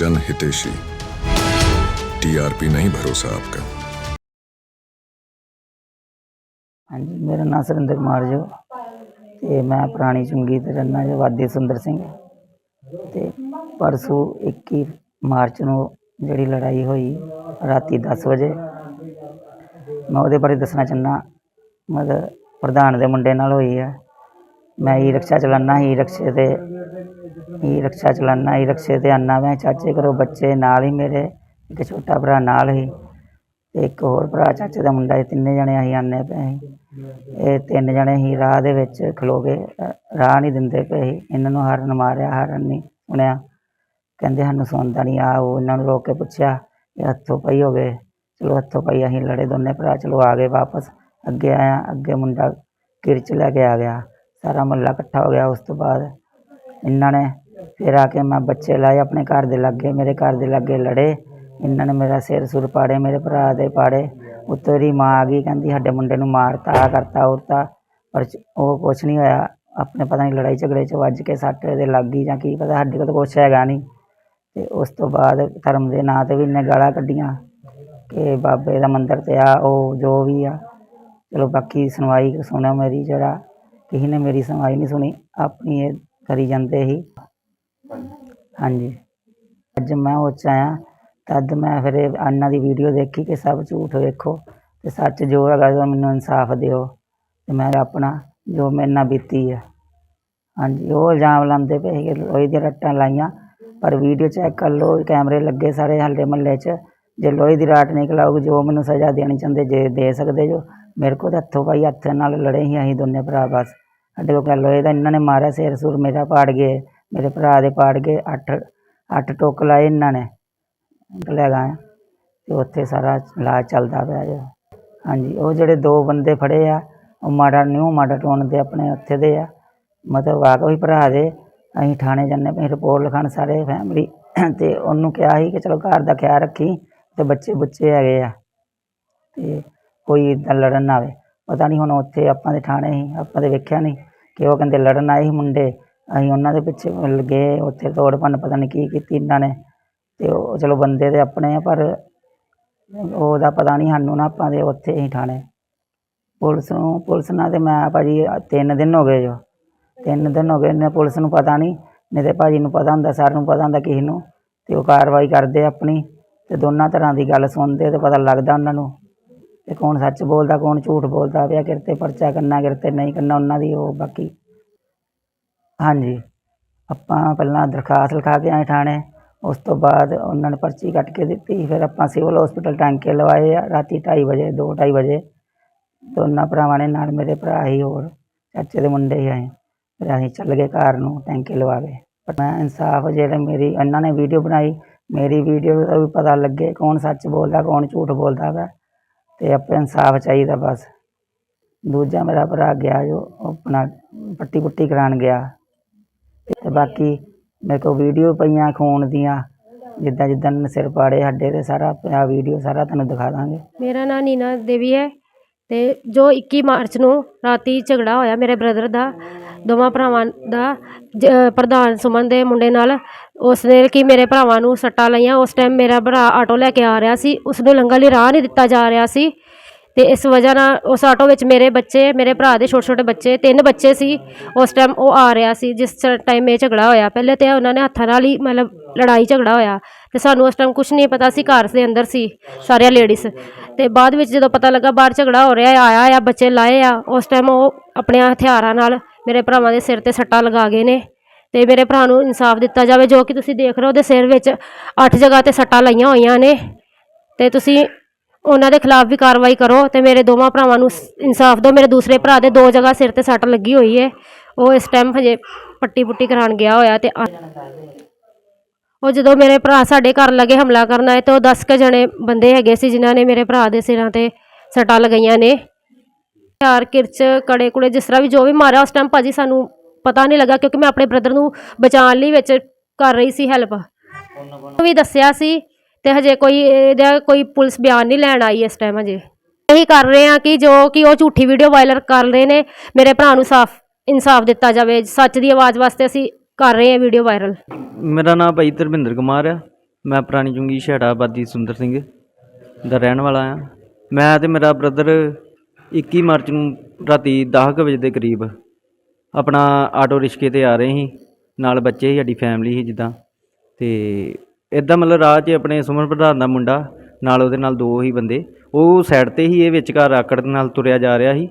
जन हितेशी टीआरपी नहीं भरोसा आपका ਹਾਂਜੀ ਮੇਰਾ ਨਾਮ ਸੁਰਿੰਦਰ ਕੁਮਾਰ ਜੋ ਤੇ ਮੈਂ ਪੁਰਾਣੀ ਚੁੰਗੀ ਤੇ ਰਹਿੰਦਾ ਜੋ ਵਾਦੀ ਸੁੰਦਰ ਸਿੰਘ ਤੇ ਪਰਸੋਂ 21 ਮਾਰਚ ਨੂੰ ਜਿਹੜੀ ਲੜਾਈ ਹੋਈ ਰਾਤੀ 10 ਵਜੇ ਮੈਂ ਉਹਦੇ ਬਾਰੇ ਦੱਸਣਾ ਚਾਹੁੰਦਾ ਮਤਲਬ ਪ੍ਰਧਾਨ ਦੇ ਮੁੰਡੇ ਨਾਲ ਹੋਈ ਹੈ ਮੈਂ ਈ ਰਿਕਸ਼ਾ ਚਲਾਉਣਾ ਈ ਰਿਕਸ਼ੇ ਤੇ ਈ ਰਿਕਸ਼ਾ ਚਲਾਉਣਾ ਈ ਰਿਕਸ਼ੇ ਤੇ ਆਉਂਦਾ ਮੈਂ। ਚਾਚੇ ਘਰੋਂ ਬੱਚੇ ਨਾਲ ਹੀ ਮੇਰੇ, ਇੱਕ ਛੋਟਾ ਭਰਾ ਨਾਲ ਹੀ ਤੇ ਇੱਕ ਹੋਰ ਭਰਾ, ਚਾਚੇ ਦਾ ਮੁੰਡਾ ਸੀ ਤਿੰਨੇ ਜਣੇ ਅਸੀਂ ਆਉਂਦੇ ਪਏ ਸੀ। ਇਹ ਤਿੰਨ ਜਣੇ ਹੀ ਰਾਹ ਦੇ ਵਿੱਚ ਖਲੋ ਕੇ, ਰਾਹ ਨਹੀਂ ਦਿੰਦੇ ਪਏ ਸੀ। ਇਹਨਾਂ ਨੂੰ ਹਾਰਨ ਮਾਰਿਆ, ਹਾਰਨ ਨਹੀਂ ਸੁਣਿਆ। ਕਹਿੰਦੇ ਸਾਨੂੰ ਸੁਣਦਾ ਨਹੀਂ ਆ ਉਹ ਇਹਨਾਂ ਨੂੰ ਰੋਕ ਕੇ ਪੁੱਛਿਆ ਇਹ ਹੱਥੋਂ ਪਈ ਹੋ ਗਏ ਚਲੋ ਹੱਥੋਂ ਪਈ, ਅਸੀਂ ਲੜੇ ਦੋਨੇ ਭਰਾ, ਚਲੋ ਆ ਗਏ ਵਾਪਸ। ਅੱਗੇ ਆਇਆ, ਅੱਗੇ ਮੁੰਡਾ ਕਿਰਚ ਲੈ ਕੇ ਆ ਗਿਆ। ਸਾਰਾ ਮੁਹੱਲਾ ਇਕੱਠਾ ਹੋ ਗਿਆ ਉਸ ਤੋਂ ਬਾਅਦ ਇਹਨਾਂ ਨੇ ਫਿਰ ਆ ਕੇ ਮੈਂ ਬੱਚੇ ਲਾਏ ਆਪਣੇ ਘਰ ਦੇ ਲਾਗੇ, ਮੇਰੇ ਘਰ ਦੇ ਲਾਗੇ ਲੜੇ। ਇਹਨਾਂ ਨੇ ਮੇਰਾ ਸਿਰ ਸੁਰ ਪਾੜੇ, ਮੇਰੇ ਭਰਾ ਦੇ ਪਾੜੇ। ਉੱਤੋਂ ਦੀ ਮਾਂ ਆ ਗਈ, ਕਹਿੰਦੀ ਸਾਡੇ ਮੁੰਡੇ ਨੂੰ ਮਾਰਤਾ, ਆਹ ਕਰਤਾ ਉਰਤਾ ਪਰ ਚ- ਉਹ ਕੁਛ ਨਹੀਂ ਹੋਇਆ। ਆਪਣੇ ਪਤਾ ਨਹੀਂ ਲੜਾਈ ਝਗੜੇ 'ਚ ਵੱਜ ਕੇ ਸੱਟ ਦੇ ਲੱਗ ਗਈ ਜਾਂ ਕੀ ਪਤਾ, ਸਾਡੇ ਕੋਲ ਤਾਂ ਕੁਛ ਹੈਗਾ ਨਹੀਂ। ਅਤੇ ਉਸ ਤੋਂ ਬਾਅਦ ਧਰਮ ਦੇ ਨਾਂ ਤੇ ਵੀ ਇਹਨੇ ਗਾਲਾਂ ਕੱਢੀਆਂ ਕਿ ਬਾਬੇ ਦਾ ਮੰਦਰ ਤੇ ਆ, ਉਹ ਜੋ ਵੀ ਆ। ਚਲੋ ਬਾਕੀ ਸੁਣਵਾਈ ਸੁਣਿਆ ਮੇਰੀ, ਜਿਹੜਾ ਕਿਸੇ ਨੇ ਮੇਰੀ ਸੁਣਵਾਈ ਨਹੀਂ ਸੁਣੀ, ਆਪਣੀ ਇਹ ਕਰੀ ਜਾਂਦੇ ਸੀ। ਹਾਂਜੀ। ਅੱਜ ਮੈਂ ਉਹ 'ਚ ਆਇਆ, ਤਦ ਮੈਂ ਫਿਰ ਇਹ ਇਹਨਾਂ ਦੀ ਵੀਡੀਓ ਦੇਖੀ ਕਿ ਸਭ ਝੂਠ ਵੇਖੋ ਤੇ ਸੱਚ ਜੋ ਹੈਗਾ ਉਹ ਮੈਨੂੰ ਇਨਸਾਫ ਦਿਓ ਤੇ ਮੈਂ ਆਪਣਾ ਜੋ ਮੇਰੇ ਨਾਲ ਬੀਤੀ ਹੈ ਹਾਂਜੀ, ਉਹ ਇਲਜ਼ਾਮ ਲਾਉਂਦੇ ਪਏ ਸੀ ਕਿ ਲੋਹੇ ਦੀਆਂ ਰੱਟਾਂ ਲਾਈਆਂ, ਪਰ ਵੀਡੀਓ ਚੈੱਕ ਕਰ ਲਓ ਕੈਮਰੇ ਲੱਗੇ ਸਾਰੇ ਹੱਲੇ ਮਹੱਲੇ 'ਚ, ਜੇ ਲੋਹੇ ਦੀ ਰਾਟ ਨਿਕਲ ਆਊਗੀ ਜੋ ਮੈਨੂੰ ਸਜ਼ਾ ਦੇਣੀ ਚਾਹੁੰਦੇ ਜੇ ਦੇ ਸਕਦੇ ਜੋ, ਮੇਰੇ ਕੋਲ ਤਾਂ ਹੱਥੋਂ ਭਾਈ ਹੱਥ ਨਾਲ ਲੜੇ ਹੀ ਅਸੀਂ ਦੋਨੇ ਭਰਾ ਬਸ। ਸਾਡੇ ਕੋਲ ਕਹਿ ਲੋਹੇ ਦਾ ਇਹਨਾਂ ਨੇ ਮਾਰਿਆ, ਸਿਰ ਸੁਰ ਮੇਰਾ ਪਾੜ ਗਏ, ਮੇਰੇ ਭਰਾ ਦੇ ਪਾੜ ਗਏ, ਅੱਠ ਅੱਠ ਟੋਕ ਲਾਏ ਇਹਨਾਂ ਨੇ ਲੈ ਗਏ ਤੇ ਉੱਥੇ ਸਾਰਾ ਇਲਾਜ ਚੱਲਦਾ ਪਿਆ ਜੋ। ਹਾਂਜੀ, ਉਹ ਜਿਹੜੇ ਦੋ ਬੰਦੇ ਫੜੇ ਆ, ਉਹ ਮਾੜਾ ਨਿਊ, ਮਾੜਾ ਟੋਨ ਦੇ ਆਪਣੇ ਉੱਥੇ ਦੇ ਆ, ਮਤਲਬ ਆ ਵਾਕਈ ਭਰਾ ਦੇ, ਅਸੀਂ ਥਾਣੇ ਜਾਂਦੇ ਪਏ, ਰਿਪੋਰਟ ਲਿਖਾਉਣ ਸਾਰੇ ਫੈਮਿਲੀ ਤੇ ਉਹਨੂੰ ਕਿਹਾ ਸੀ ਕਿ ਚਲੋ ਘਰ ਦਾ ਖਿਆਲ ਰੱਖੀ ਤੇ ਬੱਚੇ ਬੁੱਚੇ ਹੈਗੇ ਆ ਤੇ ਕੋਈ ਇੱਦਾਂ ਲੜਨ ਨਾ ਆਵੇ। ਪਤਾ ਨਹੀਂ ਹੁਣ ਉੱਥੇ ਆਪਾਂ ਦੇ ਥਾਣੇ ਸੀ, ਆਪਾਂ ਤੇ ਵੇਖਿਆ ਨਹੀਂ ਕਿ ਉਹ ਕਹਿੰਦੇ ਲੜਨ ਆਏ ਸੀ ਮੁੰਡੇ। ਅਸੀਂ ਉਹਨਾਂ ਦੇ ਪਿੱਛੇ ਗਏ ਉੱਥੇ ਤੋੜ ਭੰਨ ਪਤਾ ਨਹੀਂ ਕੀ ਕੀਤੀ ਇਹਨਾਂ ਨੇ। ਤੇ ਉਹ ਚਲੋ ਬੰਦੇ ਤੇ ਆਪਣੇ ਆ, ਪਰ ਉਹਦਾ ਪਤਾ ਨਹੀਂ ਸਾਨੂੰ ਨਾ ਆਪਾਂ ਦੇ ਉੱਥੇ ਹੀ ਥਾਣੇ। ਪੁਲਿਸ ਨੂੰ, ਪੁਲਿਸ ਨਾਲ ਤੇ ਮੈਂ ਭਾਜੀ ਤਿੰਨ ਦਿਨ ਹੋ ਗਏ ਜੋ। ਤਿੰਨ ਦਿਨ ਹੋ ਗਏ ਨੇ ਪੁਲਿਸ ਨੂੰ ਪਤਾ ਨਹੀਂ ਨਹੀਂ ਤੇ ਭਾਜੀ ਨੂੰ ਪਤਾ ਹੁੰਦਾ ਸਾਰਿਆਂ ਨੂੰ ਪਤਾ ਹੁੰਦਾ ਕਿਸੇ ਨੂੰ। ਤੇ ਉਹ ਕਾਰਵਾਈ ਕਰਦੇ ਆਪਣੀ, ਤੇ ਦੋਨਾਂ ਤਰ੍ਹਾਂ ਦੀ ਗੱਲ ਸੁਣਦੇ ਤੇ ਪਤਾ ਲੱਗਦਾ ਉਹਨਾਂ ਨੂੰ। ਤੇ ਕੌਣ ਸੱਚ ਬੋਲਦਾ, ਕੌਣ ਝੂਠ ਬੋਲਦਾ ਪਿਆ ਕਿਰਤੇ, ਪਰਚਾ ਕਰਨਾ ਕਿਰਤੇ, ਨਹੀਂ ਕਰਨਾ ਉਹਨਾਂ ਦੀ ਉਹ ਬਾਕੀ। ਹਾਂਜੀ, ਆਪਾਂ ਪਹਿਲਾਂ ਦਰਖਾਸਤ ਲਿਖਾ ਕੇ ਆਏ ਥਾਣੇ, ਉਸ ਤੋਂ ਬਾਅਦ ਉਹਨਾਂ ਨੇ ਪਰਚੀ ਕੱਟ ਕੇ ਦਿੱਤੀ, ਫਿਰ ਆਪਾਂ ਸਿਵਲ ਹਸਪੀਟਲ ਟਾਂਕੇ ਲਵਾਏ ਆ, ਰਾਤੀ 2:30 ਵਜੇ 2:30 ਵਜੇ। ਦੋਨਾਂ ਭਰਾਵਾਂ ਨੇ ਨਾਲ ਮੇਰੇ ਭਰਾ ਹੀ ਹੋਰ, ਚਾਚੇ ਦੇ ਮੁੰਡੇ ਹੀ ਆਏ। ਫਿਰ ਅਸੀਂ ਚੱਲ ਗਏ ਘਰ ਨੂੰ, ਟੈਂਕੇ ਲਵਾ ਕੇ। ਪਰ ਮੈਂ ਇਨਸਾਫ ਜਿਹੜਾ ਮੇਰੀ, ਇਹਨਾਂ ਨੇ ਵੀਡੀਓ ਬਣਾਈ, ਮੇਰੀ ਵੀਡੀਓ ਦਾ ਵੀ ਪਤਾ ਲੱਗੇ ਕੌਣ ਸੱਚ ਬੋਲਦਾ, ਕੌਣ ਝੂਠ ਬੋਲਦਾ ਵਾ। ਤੇ ਆਪਾਂ ਇਨਸਾਫ ਚਾਹੀਦਾ ਬਸ। ਦੂਜਾ ਮੇਰਾ ਭਰਾ ਗਿਆ ਜੋ ਆਪਣਾ ਪੱਟੀ ਪੁੱਟੀ ਕਰਾਉਣ ਗਿਆ। ਤੇ ਬਾਕੀ ਮੇਰੇ ਕੋਲ ਵੀਡੀਓ ਪਈਆਂ ਖੂਨ ਦੀਆਂ, ਜਿੱਦਾਂ ਜਿੱਦਾਂ ਇਹਨੇ ਸਿਰ ਪਾੜੇ ਸਾਡੇ ਤੇ ਸਾਰਾ ਪਿਆ ਵੀਡੀਓ ਸਾਰਾ ਤੁਹਾਨੂੰ ਦਿਖਾ ਦਾਂਗੇ। ਮੇਰਾ ਨਾਂ ਨੀਨਾ ਦੇਵੀ ਹੈ ਤੇ ਜੋ 21 ਮਾਰਚ ਨੂੰ ਰਾਤੀ ਝਗੜਾ ਹੋਇਆ ਮੇਰੇ ਬ੍ਰਦਰ ਦਾ ਦੋਵਾਂ ਭਰਾਵਾਂ ਦਾ, ਜ- ਪ੍ਰਧਾਨ ਸੁਮਨ ਦੇ ਮੁੰਡੇ ਨਾਲ ਉਸ ਨੇ ਕਿ ਮੇਰੇ ਭਰਾਵਾਂ ਨੂੰ ਸੱਟਾਂ ਲਾਈਆਂ। ਉਸ ਟਾਈਮ ਮੇਰਾ ਭਰਾ ਆਟੋ ਲੈ ਕੇ ਆ ਰਿਹਾ ਸੀ। ਉਸ ਨੂੰ ਲੰਘਣ ਲਈ ਰਾਹ ਨਹੀਂ ਦਿੱਤਾ ਜਾ ਰਿਹਾ ਸੀ। ਤੇ ਇਸ ਵਜ੍ਹਾ ਨਾਲ ਉਸ ਆਟੋ ਵਿੱਚ ਮੇਰੇ ਬੱਚੇ, ਮੇਰੇ ਭਰਾ ਦੇ ਛੋਟੇ ਛੋਟੇ ਬੱਚੇ, ਤਿੰਨ ਬੱਚੇ ਸੀ। ਉਸ ਟਾਈਮ ਉਹ ਆ ਰਿਹਾ ਸੀ, ਜਿਸ ਟਾਈਮ ਇਹ ਝਗੜਾ ਹੋਇਆ। ਪਹਿਲੇ ਤੇ ਉਹਨਾਂ ਨੇ ਹੱਥਾਂ ਨਾਲ ਹੀ ਮਤਲਬ ਲੜਾਈ ਝਗੜਾ ਹੋਇਆ। ਤੇ ਸਾਨੂੰ ਉਸ ਟਾਈਮ ਕੁਝ ਨਹੀਂ ਪਤਾ ਸੀ, ਘਰ ਦੇ ਅੰਦਰ ਸੀ ਸਾਰੀਆਂ ਲੇਡੀਜ਼ ਤੇ ਬਾਅਦ ਵਿੱਚ ਜਦੋਂ ਪਤਾ ਲੱਗਾ ਬਾਹਰ ਝਗੜਾ ਹੋ ਰਿਹਾ ਆਇਆ ਆ, ਬੱਚੇ ਲਾਏ ਆ, ਉਸ ਟਾਈਮ ਉਹ ਆਪਣੇ ਹਥਿਆਰਾਂ ਨਾਲ ਮੇਰੇ ਭਰਾਵਾਂ ਦੇ ਸਿਰ ਤੇ ਸੱਟਾਂ ਲਗਾ ਗਏ ਨੇ ਤੇ ਮੇਰੇ ਭਰਾ ਨੂੰ ਇਨਸਾਫ ਦਿੱਤਾ ਜਾਵੇ, ਜੋ ਕਿ ਤੁਸੀਂ ਦੇਖ ਰਹੇ ਹੋ ਉਹਦੇ ਸਿਰ ਵਿੱਚ ਅੱਠ ਜਗ੍ਹਾ ਤੇ ਸੱਟਾਂ ਲਾਈਆਂ ਹੋਈਆਂ ਨੇ ਤੇ ਤੁਸੀਂ ਉਹਨਾਂ ਦੇ ਖਿਲਾਫ ਵੀ ਕਾਰਵਾਈ ਕਰੋ ਤੇ ਮੇਰੇ ਦੋਵਾਂ ਭਰਾਵਾਂ ਨੂੰ ਇਨਸਾਫ ਦਿਓ। ਮੇਰੇ ਦੂਸਰੇ ਭਰਾ ਦੇ ਦੋ ਜਗ੍ਹਾ ਸਿਰ ਤੇ ਸੱਟ ਲੱਗੀ ਹੋਈ ਹੈ। ਉਹ ਇਸ ਟਾਈਮ ਹਜੇ ਪੱਟੀ ਪੁੱਟੀ ਕਰਾਉਣ ਗਿਆ ਹੋਇਆ ਤੇ ਉਹ ਜਦੋਂ ਮੇਰੇ ਭਰਾ ਸਾਡੇ ਘਰ ਲੱਗੇ ਹਮਲਾ ਕਰਨ ਆਏ ਤੇ ਉਹ 10 ਕੁ ਜਣੇ ਬੰਦੇ ਹੈਗੇ ਸੀ ਜਿਨ੍ਹਾਂ ਨੇ ਮੇਰੇ ਭਰਾ ਦੇ ਸਿਰਾਂ ਤੇ ਸੱਟਾਂ ਲਗਾਈਆਂ ਨੇ। ਹਥਿਆਰ, ਕਿਰਚ, ਕੜੇ ਕੁੜੇ, ਜਿਸ ਤਰ੍ਹਾਂ ਵੀ ਜੋ ਵੀ ਮਾਰਿਆ ਉਸ ਟਾਈਮ ਭਾਜੀ ਸਾਨੂੰ ਪਤਾ ਨਹੀਂ ਲੱਗਾ ਕਿਉਂਕਿ ਮੈਂ ਆਪਣੇ ਬ੍ਰਦਰ ਨੂੰ ਬਚਾਉਣ ਲਈ ਵਿੱਚ ਕਰ ਰਹੀ ਸੀ ਹੈਲਪ ਵੀ ਦੱਸਿਆ ਸੀ ਤੇ ਹਜੇ ਕੋਈ ਇਹਦਾ ਕੋਈ ਪੁਲਿਸ ਬਿਆਨ ਨਹੀਂ ਲੈਣ ਆਈ ਇਸ ਟਾਈਮ ਹਜੇ। ਇਹੀ ਕਰ ਰਹੇ ਆ ਕਿ ਜੋ ਕਿ ਉਹ ਝੂਠੀ ਵੀਡੀਓ ਵਾਇਰਲ ਕਰ ਰਹੇ ਨੇ, ਮੇਰੇ ਭਰਾ ਨੂੰ ਸਾਫ਼ ਇਨਸਾਫ ਦਿੱਤਾ ਜਾਵੇ। ਸੱਚ ਦੀ ਆਵਾਜ਼ ਵਾਸਤੇ ਅਸੀਂ ਕਰ ਰਹੇ ਹਾਂ ਵੀਡੀਓ ਵਾਇਰਲ ਮੇਰਾ ਨਾਮ ਭਾਈ ਧਰਮਿੰਦਰ ਕੁਮਾਰ ਆ। ਮੈਂ ਪੁਰਾਣੀ ਚੁੰਗੀ ਛੇੜਾ ਸੁੰਦਰ ਸਿੰਘ ਦਾ ਰਹਿਣ ਵਾਲਾ ਆ। ਮੈਂ ਤੇ ਮੇਰਾ ਬ੍ਰਦਰ 21 ਮਾਰਚ ਨੂੰ ਰਾਤੀ 10 ਕੁ ਵਜੇ ਦੇ ਕਰੀਬ ਆਪਣਾ ਆਟੋ ਰਿਕਸ਼ੇ ਤੇ ਆ ਰਹੇ ਸੀ। ਨਾਲ ਬੱਚੇ ਸੀ, ਸਾਡੀ ਫੈਮਿਲੀ ਸੀ ਜਿੱਦਾਂ। ਤੇ ਇਦਾਂ ਮਤਲਬ ਰਾਹ 'ਚ ਆਪਣੇ ਸੁਮਨ ਪ੍ਰਧਾਨ ਦਾ ਮੁੰਡਾ, ਨਾਲ ਉਹਦੇ ਨਾਲ ਦੋ ਹੀ ਬੰਦੇ। ਉਹ ਸਾਈਡ ਤੇ ਹੀ ਇਹ ਵਿਚਕਾਰ ਆਕੜ ਨਾਲ ਤੁਰਿਆ ਜਾ ਰਿਹਾ ਸੀ।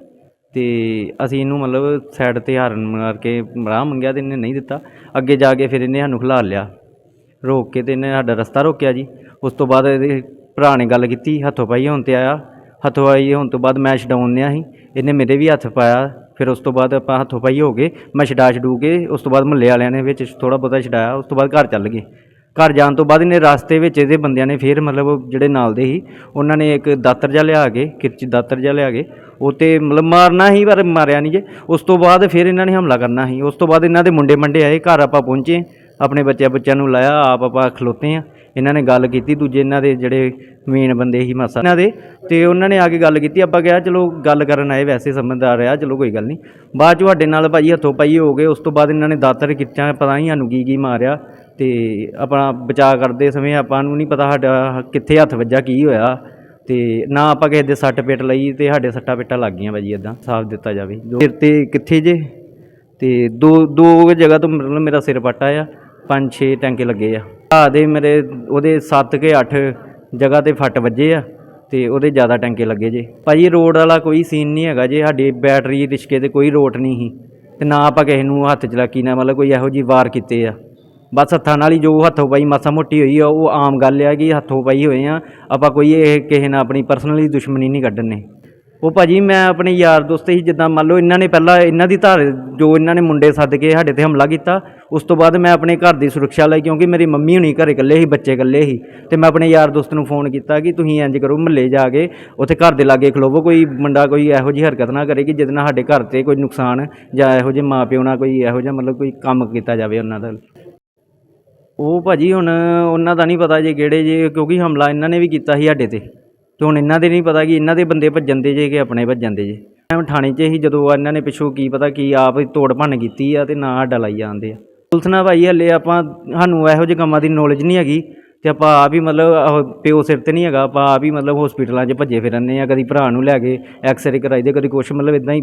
ਤੇ ਅਸੀਂ ਇਹਨੂੰ ਮਤਲਬ ਸਾਈਡ ਤੇ ਹਾਰਨ ਮਾਰ ਕੇ ਰਾਹ ਮੰਗਿਆ ਤੇ ਇਹਨੇ ਨਹੀਂ ਦਿੱਤਾ। ਅੱਗੇ ਜਾ ਕੇ ਫਿਰ ਇਹਨੇ ਸਾਨੂੰ ਖਿਲਾਰ ਲਿਆ। ਰੋਕ ਕੇ ਤੇ ਇਹਨੇ ਸਾਡਾ ਰਸਤਾ ਰੋਕਿਆ ਜੀ। ਉਸ ਤੋਂ ਬਾਅਦ ਇਹਦੇ ਭਰਾ ਨੇ ਗੱਲ ਕੀਤੀ, ਹੱਥੋਂ ਪਾਈ ਹੋਣ ਤੇ ਆਇਆ। ਹੱਥੋਂ ਹੋਣ ਤੋਂ ਬਾਅਦ ਮੈਂ ਛਡਾਉਣ ਡਿਆ ਸੀ। ਇਹਨੇ ਮੇਰੇ ਵੀ ਹੱਥ ਪਾਇਆ, ਫਿਰ ਉਸ ਤੋਂ ਬਾਅਦ ਆਪਾਂ ਹੱਥੋਂ ਪਾਈ ਹੋ ਗਏ। ਮੈਂ ਛਡਾ ਛਡੂ ਕੇ ਉਸ ਤੋਂ ਬਾਅਦ ਮਹੱਲੇ ਵਾਲਿਆਂ ਨੇ ਵਿੱਚ ਥੋੜਾ ਬਹੁਤਾ ਛਡਾਇਆ, ਉਸ ਤੋਂ ਬਾਅਦ ਘਰ ਚੱਲ ਗਏ। ਘਰ ਜਾਣ ਤੋਂ ਬਾਅਦ ਇਹਨੇ ਰਸਤੇ ਵਿੱਚ ਇਹਦੇ ਬੰਦਿਆਂ ਨੇ ਫਿਰ ਮਤਲਬ ਜਿਹੜੇ ਨਾਲ ਦੇ ਸੀ, ਉਹਨਾਂ ਨੇ ਇੱਕ ਦਾਤਰ ਜਿਹਾ ਲਿਆ ਕੇ, ਕਿਰਚ ਦਾਤਰ ਜਿਹਾ ਲਿਆ ਕੇ, ਉਹ 'ਤੇ ਮਤਲਬ ਮਾਰਨਾ ਸੀ ਪਰ ਮਾਰਿਆ ਨਹੀਂ ਜੇ। ਉਸ ਤੋਂ ਬਾਅਦ ਫਿਰ ਇਹਨਾਂ ਨੇ ਹਮਲਾ ਕਰਨਾ ਸੀ। ਉਸ ਤੋਂ ਬਾਅਦ ਇਹਨਾਂ ਦੇ ਮੁੰਡੇ ਮੰਡੇ ਆਏ, ਘਰ ਆਪਾਂ ਪਹੁੰਚੇ, ਆਪਣੇ ਬੱਚਿਆਂ ਬੱਚਿਆਂ ਨੂੰ ਲਾਇਆ, ਆਪ ਆਪਾਂ ਖਲੋਤੇ ਆ ਇਹਨਾਂ ਨੇ ਗੱਲ ਕੀਤੀ, ਦੂਜੇ ਇਹਨਾਂ ਦੇ ਜਿਹੜੇ ਮੇਨ ਬੰਦੇ ਸੀ ਮਾਸਾ ਇਹਨਾਂ ਦੇ, ਤੇ ਉਹਨਾਂ ਨੇ ਆ ਕੇ ਗੱਲ ਕੀਤੀ, ਆਪਾਂ ਕਿਹਾ ਚਲੋ ਗੱਲ ਕਰਨ ਆਏ, ਵੈਸੇ ਸਮਝਦਾਰ ਆ, ਚਲੋ ਕੋਈ ਗੱਲ ਨਹੀਂ। ਬਾਅਦ 'ਚ ਸਾਡੇ ਨਾਲ ਭਾਜੀ ਹੱਥੋਂ ਪਾਈ ਹੋ ਗਏ, ਉਸ ਤੋਂ ਬਾਅਦ ਇਹਨਾਂ ਨੇ ਦਾਤਰ ਕਿੱਚਾਂ ਪਤਾ ਨਹੀਂ ਸਾਨੂੰ ਕੀ ਕੀ ਮਾਰਿਆ, ਤੇ ਆਪਣਾ ਬਚਾਅ ਕਰਦੇ ਸਮੇਂ ਆਪਾਂ ਨੂੰ ਨਹੀਂ ਪਤਾ ਸਾਡਾ ਕਿੱਥੇ ਹੱਥ ਵੱਜਾ, ਕੀ ਹੋਇਆ, ਤੇ ਨਾ ਆਪਾਂ ਕਿਸੇ ਦੇ ਸੱਟ ਪਿੱਟ ਲਈ ਤੇ ਸਾਡੇ ਸੱਟਾਂ ਪਿੱਟਾਂ ਲੱਗ ਗਈਆਂ ਭਾਜੀ ਇਦਾਂ ਸਾਫ਼ ਦਿੱਤਾ ਜਾਵੇ। ਸਿਰ ਤੇ ਕਿੱਥੇ ਜੇ? ਤੇ ਦੋ ਦੋ ਜਗ੍ਹਾ ਤੋਂ ਮਤਲਬ ਮੇਰਾ ਸਿਰ ਪੱਟਾ ਆ ਪੰਜ ਛੇ ਟੈਂਕੇ ਲੱਗੇ ਆ। ਆ ਦੇ ਮੇਰੇ ਉਹਦੇ 7 ਕੇ 8 ਜਗ੍ਹਾ ਤੇ ਫੱਟ ਵੱਜੇ ਆ, ਤੇ ਉਹਦੇ ਜ਼ਿਆਦਾ ਟੈਂਕੇ ਲੱਗੇ ਜੇ। ਭਾਜੀ ਰੋਡ ਵਾਲਾ ਕੋਈ ਸੀਨ ਨਹੀਂ ਹੈਗਾ ਜੇ, ਸਾਡੀ ਬੈਟਰੀ ਰਿਸ਼ਕੇ ਤੇ ਕੋਈ ਰੋਟ ਨਹੀਂ ਸੀ। ਤੇ ਨਾ ਆਪਾਂ ਕਿਸੇ ਨੂੰ ਹੱਥ ਚਲਾਕੀ, ਨਾ ਮਤਲਬ ਕੋਈ ਇਹੋ ਜਿਹੀ ਵਾਰ ਕੀਤੇ ਆ। ਬਸ ਹੱਥਾਂ ਨਾਲ ਹੀ ਜੋ ਹੱਥੋਂ ਪਾਈ, ਮਾਸਾ ਮੋਟੀ ਹੋਈ ਆ, ਉਹ ਆਮ ਗੱਲ ਆ ਕਿ ਹੱਥੋਂ ਪਾਈ ਹੋਏ ਆ। ਆਪਾਂ ਕੋਈ ਇਹ ਕਿਸੇ ਨਾਲ ਆਪਣੀ ਪਰਸਨਲੀ ਦੁਸ਼ਮਣੀ ਨਹੀਂ ਕੱਢਣੇ ਉਹ ਭਾਜੀ ਮੈਂ ਆਪਣੇ ਯਾਰ ਦੋਸਤ ਹੀ ਜਿੱਦਾਂ ਮੰਨ ਲਓ ਇਹਨਾਂ ਨੇ ਪਹਿਲਾਂ ਇਹਨਾਂ ਦੀ ਧਾਰ, ਜੋ ਇਹਨਾਂ ਨੇ ਮੁੰਡੇ ਸੱਦ ਕੇ ਸਾਡੇ ਤੇ ਹਮਲਾ ਕੀਤਾ, ਉਸ ਤੋਂ ਬਾਅਦ ਮੈਂ ਆਪਣੇ ਘਰ ਦੀ ਸੁਰੱਖਿਆ ਲਈ, ਕਿਉਂਕਿ ਮੇਰੀ ਮੰਮੀ ਹੁਣੀ ਘਰੇ ਇਕੱਲੇ ਸੀ, ਬੱਚੇ ਇਕੱਲੇ ਸੀ, ਤੇ ਮੈਂ ਆਪਣੇ ਯਾਰ ਦੋਸਤ ਨੂੰ ਫੋਨ ਕੀਤਾ ਕਿ ਤੁਸੀਂ ਇੰਜ ਕਰੋ, ਮਹੱਲੇ ਜਾ ਕੇ ਉੱਥੇ ਘਰ ਦੇ ਲਾਗੇ ਖਲੋਵੋ, ਕੋਈ ਮੁੰਡਾ ਕੋਈ ਇਹੋ ਜਿਹੀ ਹਰਕਤ ਨਾ ਕਰੇ ਕਿ ਜਿਹਦੇ ਨਾਲ ਸਾਡੇ ਘਰ ਤੇ ਕੋਈ ਨੁਕਸਾਨ ਜਾਂ ਇਹੋ ਜਿਹੇ ਮਾਪਿਓ ਨਾਲ ਕੋਈ ਇਹੋ ਜਿਹਾ ਮਤਲਬ ਕੋਈ ਕੰਮ ਕੀਤਾ ਜਾਵੇ ਉਹਨਾਂ ਦਾ। ਉਹ ਭਾਜੀ ਹੁਣ ਉਹਨਾਂ ਦਾ ਨਹੀਂ ਪਤਾ ਜੇ ਕਿਹੜੇ ਜੇ, ਕਿਉਂਕਿ ਹਮਲਾ ਇਹਨਾਂ ਨੇ ਵੀ ਕੀਤਾ ਸੀ ਸਾਡੇ ਤੇ। ਤੇ ਹੁਣ ਇਹਨਾਂ ਦੇ ਨਹੀਂ ਪਤਾ ਕਿ ਇਹਨਾਂ ਦੇ ਬੰਦੇ ਭੱਜਣ ਦੇ ਜੇ ਕਿ ਆਪਣੇ ਭੱਜਣ ਦੇ ਜੇ। ਐਵੇਂ ਥਾਣੇ 'ਚ ਹੀ ਜਦੋਂ ਇਹਨਾਂ ਨੇ ਪਿੱਛੋਂ ਕੀ ਪਤਾ ਕੀ ਆਪ ਹੀ ਤੋੜ ਭੰਨ ਕੀਤੀ ਆ ਤੇ ਨਾ ਸਾਡਾ ਲਾਈ ਜਾਂਦੇ ਆ। ਪੁਲਿਸ ਨਾਲ ਭਾਈ ਹੱਲੇ ਆਪਾਂ ਸਾਨੂੰ ਇਹੋ ਜਿਹੇ ਕੰਮਾਂ ਦੀ ਨੌਲੇਜ ਨਹੀਂ ਹੈਗੀ ਤੇ ਆਪਾਂ ਆਪ ਹੀ ਮਤਲਬ ਪਿਓ ਸਿਰ ਤੇ ਨਹੀਂ ਹੈਗਾ, ਆਪਾਂ ਆਪ ਹੀ ਮਤਲਬ ਹਸਪੀਟਲਾਂ 'ਚ ਭੱਜੇ ਫਿਰਨੇ ਆ, ਕਦੀ ਭਰਾ ਨੂੰ ਲੈ ਕੇ ਐਕਸਰੇ ਕਰਾਈ ਦੇ, ਕਦੀ ਕੁਛ ਮਤਲਬ ਇਦਾਂ ਹੀ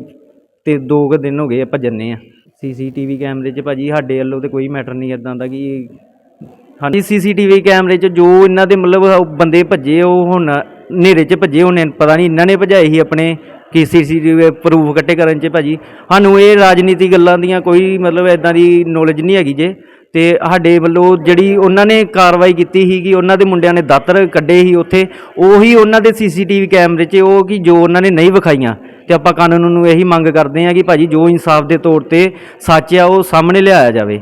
ਤੇ ਦੋ ਕੁ ਦਿਨ ਹੋ ਗਏ ਆ ਭੱਜਣੇ ਆ। ਸੀਸੀਟੀਵੀ ਕੈਮਰੇ 'ਚ ਭਾਜੀ ਸਾਡੇ ਵੱਲੋਂ ਤੇ ਕੋਈ ਮੈਟਰ ਨਹੀਂ ਇਦਾਂ ਦਾ ਕਿ ਹਾਂਜੀ ਸੀਸੀਟੀਵੀ ਕੈਮਰੇ 'ਚ ਜੋ ਇਹਨਾਂ ਦੇ ਮਤਲਬ ਬੰਦੇ ਭੱਜੇ ਉਹ ਹੁਣ ਹਨੇਰੇ 'ਚ ਭੱਜੇ ਉਹਨੇ ਪਤਾ ਨਹੀਂ ਇਹਨਾਂ ਨੇ ਭਜਾਏ ਸੀ ਆਪਣੇ ਕੀ ਸੀਸੀਟੀਵੀ ਪ੍ਰੂਫ ਇਕੱਠੇ ਕਰਨ 'ਚ ਭਾਜੀ। ਸਾਨੂੰ ਇਹ ਰਾਜਨੀਤੀ ਗੱਲਾਂ ਦੀਆਂ ਕੋਈ ਮਤਲਬ ਇਦਾਂ ਦੀ ਨੌਲੇਜ ਨਹੀਂ ਹੈਗੀ ਜੇ। ਤੇ ਸਾਡੇ ਵੱਲੋਂ ਜਿਹੜੀ ਉਹਨਾਂ ਨੇ ਕਾਰਵਾਈ ਕੀਤੀ ਸੀ ਕਿ ਉਹਨਾਂ ਦੇ ਮੁੰਡਿਆਂ ਨੇ ਦਾਤਰ ਕੱਢੇ ਸੀ ਉੱਥੇ, ਉਹੀ ਉਹਨਾਂ ਦੇ ਸੀਸੀਟੀਵੀ ਕੈਮਰੇ 'ਚ ਉਹ ਕਿ ਜੋ ਉਹਨਾਂ ਨੇ ਨਹੀਂ ਵਿਖਾਈਆਂ। ਤੇ ਆਪਾਂ ਕਾਨੂੰਨ ਨੂੰ ਇਹੀ ਮੰਗ ਕਰਦੇ ਹਾਂ ਕਿ ਭਾਜੀ ਜੋ ਇਨਸਾਫ ਦੇ ਤੌਰ ਤੇ ਸੱਚ ਆ, ਉਹ ਸਾਹਮਣੇ ਲਿਆਇਆ ਜਾਵੇ।